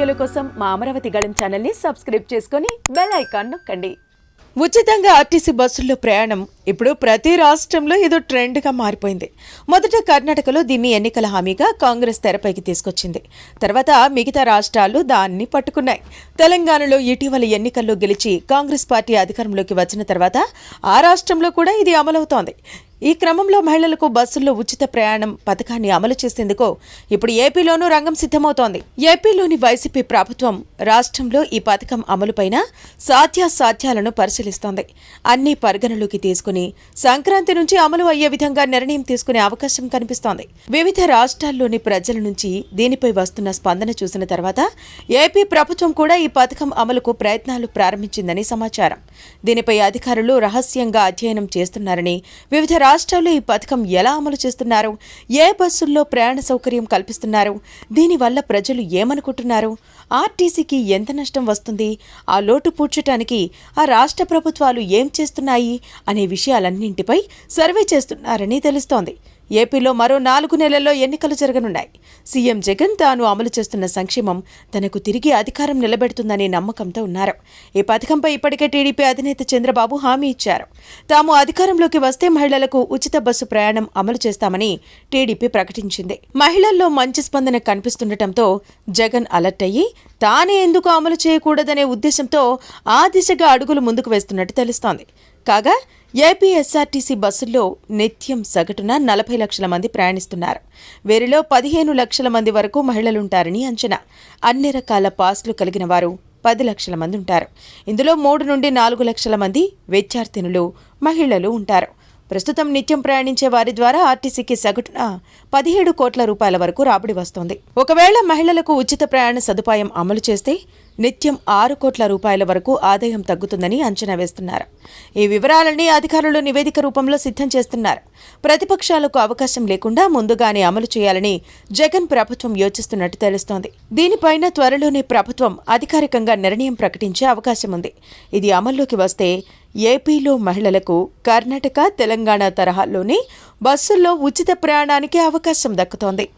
వీడియోల కోసం మా అమరావతి గళం ఛానల్ని సబ్స్క్రైబ్ చేసుకొని బెల్ ఐకాన్ నొక్కండి. ఉచితంగా ఆర్టీసీ బస్సుల్లో ప్రయాణం ఇప్పుడు ప్రతి రాష్ట్రంలో ఏదో ట్రెండ్గా మారిపోయింది. మొదట కర్ణాటకలో దీన్ని ఎన్నికల హామీగా కాంగ్రెస్ తెరపైకి తీసుకొచ్చింది. తర్వాత మిగతా రాష్ట్రాలు దాన్ని పట్టుకున్నాయి. తెలంగాణలో ఇటీవల ఎన్నికల్లో గెలిచి కాంగ్రెస్ పార్టీ అధికారంలోకి వచ్చిన తర్వాత ఆ రాష్ట్రంలో కూడా ఇది అమలవుతోంది. ఈ క్రమంలో మహిళలకు బస్సుల్లో ఉచిత ప్రయాణం పథకాన్ని అమలు చేసేందుకు ఇప్పుడు ఏపీలోనూ రంగం సిద్ధమవుతోంది. ఏపీలోని వైసీపీ ప్రభుత్వం రాష్ట్రంలో ఈ పథకం అమలుపైన సాధ్యాసాధ్యాలను పరిశీలిస్తోంది. అన్ని పరిగణలోకి తీసుకుని సంక్రాంతి నుంచి అమలు అయ్యే విధంగా నిర్ణయం తీసుకునే అవకాశం కనిపిస్తోంది. వివిధ రాష్ట్రాల్లోని ప్రజల నుంచి దీనిపై వస్తున్న స్పందన చూసిన తర్వాత ఏపీ ప్రభుత్వం కూడా ఈ పథకం అమలుకు ప్రయత్నాలు ప్రారంభించిందని సమాచారం. దీనిపై అధికారులు రహస్యంగా అధ్యయనం చేస్తున్నారని వివిధ రాష్ట్రాల్లో ఈ పథకం ఎలా అమలు చేస్తున్నారు? ఏ బస్సుల్లో ప్రయాణ సౌకర్యం కల్పిస్తున్నారు? దీనివల్ల ప్రజలు ఏమనుకుంటున్నారు? ఆర్టీసీకి ఎంత నష్టం వస్తుంది? ఆ లోటు పూడ్చటానికి ఆ రాష్ట్ర ప్రభుత్వాలు ఏం చేస్తున్నాయి? అనే విషయాలన్నింటిపై సర్వే చేస్తున్నారని తెలుస్తోంది. ఏపీలో మరో నాలుగు నెలల్లో ఎన్నికలు జరగనున్నాయి. సీఎం జగన్ తాను అమలు చేస్తున్న సంక్షేమం తనకు తిరిగి అధికారం నిలబెడుతుందనే నమ్మకంతో ఉన్నారు. ఈ పథకంపై ఇప్పటికే టీడీపీ అధినేత చంద్రబాబు హామీ ఇచ్చారు. తాము అధికారంలోకి వస్తే మహిళలకు ఉచిత బస్సు ప్రయాణం అమలు చేస్తామని టీడీపీ ప్రకటించింది. మహిళల్లో మంచి స్పందన కనిపిస్తుండటంతో జగన్ అలర్ట్ అయ్యి తానే ఎందుకు అమలు చేయకూడదనే ఉద్దేశంతో ఆ దిశగా అడుగులు ముందుకు వేస్తున్నట్టు తెలుస్తోంది. కాగా ఏపీ ఎస్ఆర్టీసీ బస్సుల్లో నిత్యం సగటున నలభై లక్షల మంది ప్రయాణిస్తున్నారు. వీరిలో పదిహేను లక్షల మంది వరకు మహిళలుంటారని అంచనా. అన్ని రకాల పాస్లు కలిగిన వారు పది లక్షల మంది ఉంటారు. ఇందులో మూడు నుండి నాలుగు లక్షల మంది విద్యార్థినులు మహిళలు ఉంటారు. ప్రస్తుతం నిత్యం ప్రయాణించే వారి ద్వారా ఆర్టీసీకి సగటున పదిహేడు కోట్ల రూపాయల వరకు రాబడి వస్తోంది. ఒకవేళ మహిళలకు ఉచిత ప్రయాణ సదుపాయం అమలు చేస్తే నిత్యం ఆరు కోట్ల రూపాయల వరకు ఆదాయం తగ్గుతుందని అంచనా వేస్తున్నారు. ఈ వివరాలన్నీ అధికారులు నివేదిక రూపంలో సిద్ధం చేస్తున్నారు. ప్రతిపక్షాలకు అవకాశం లేకుండా ముందుగానే అమలు చేయాలని జగన్ ప్రభుత్వం యోచిస్తున్నట్టు తెలుస్తోంది. దీనిపైన త్వరలోనే ప్రభుత్వం అధికారికంగా నిర్ణయం ప్రకటించే అవకాశం ఉంది. ఇది అమల్లోకి వస్తే ఏపీలో మహిళలకు కర్ణాటక తెలంగాణ తరహాల్లోనే బస్సుల్లో ఉచిత ప్రయాణానికి అవకాశం దక్కుతోంది.